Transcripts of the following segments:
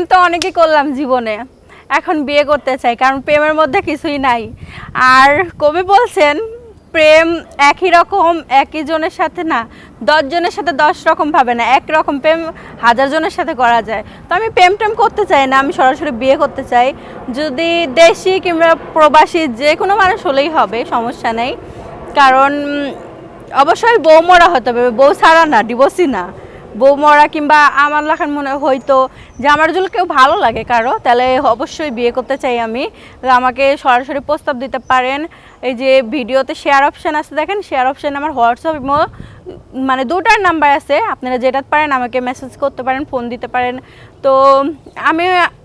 প্রেম তো অনেকই করলাম জীবনে। এখন বিয়ে করতে চাই, কারণ প্রেমের মধ্যে কিছুই নাই। আর কবি বলছেন, প্রেম একই রকম, একই জনের সাথে না, দশ জনের সাথে দশ রকম ভাবে না, এক রকম প্রেম হাজার জনের সাথে করা যায়। তো আমি প্রেম টেম করতে চাই না, আমি সরাসরি বিয়ে করতে চাই। যদি দেশি কিংবা প্রবাসী যে কোনো মানুষ হলেই হবে, সমস্যা নেই। কারণ অবশ্যই বউ মরা হতে হবে, বউ ছাড়া না ডিভোর্সই না। বউ মরা কিংবা আমার লেখার মনে হয়তো যে আমার যদি কেউ ভালো লাগে কারও, তাহলে অবশ্যই বিয়ে করতে চাই আমি। আমাকে সরাসরি প্রস্তাব দিতে পারেন। এই যে ভিডিওতে শেয়ার অপশান আছে, দেখেন শেয়ার অপশান আমার হোয়াটসঅ্যাপ মানে দুটার নাম্বার আছে। আপনারা যেটা পারেন আমাকে মেসেজ করতে পারেন ফোন দিতে পারেন। তো আমি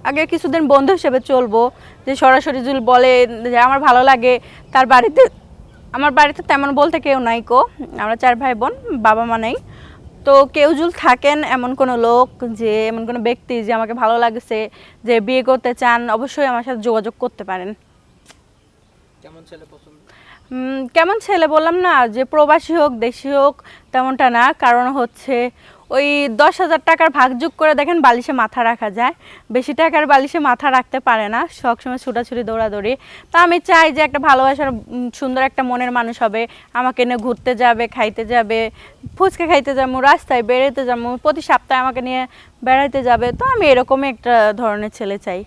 আগে কিছুদিন বন্ধু হিসেবে চলবো, যে সরাসরি যদি বলে যে আমার ভালো লাগে। তার বাড়িতে, আমার বাড়িতে তেমন বলতে কেউ নাই কো। আমরা চার ভাই বোন, বাবা মা নেই। তো কেউ যদি থাকেন এমন কোনো লোক যে এমন কোনো ব্যক্তি যে আমাকে ভালো লাগছে যে বিয়ে করতে চান অবশ্যই আমার সাথে যোগাযোগ করতে পারেন। কেমন ছেলে পছন্দ? কেমন ছেলে বললাম না যে প্রবাসী হোক দেশি হোক তেমনটা না। কারণ হচ্ছে ওই দশ হাজার টাকার ভাগ যোগ করে দেখেন বালিশে মাথা রাখা যায়। বেশি টাকার বালিশে মাথা রাখতে পারে না সবসময় ছুটাছুটি, দৌড়াদৌড়ি। তা আমি চাই যে একটা ভালোবাসার সুন্দর একটা মনের মানুষ হবে, আমাকে নিয়ে ঘুরতে যাবে, খাইতে যাবে, ফুচকা খাইতে যাব, রাস্তায় বেড়াতে যাব, প্রতি সপ্তাহে আমাকে নিয়ে বেড়াইতে যাবে। তো আমি এরকমই একটা ধরনের ছেলে চাই।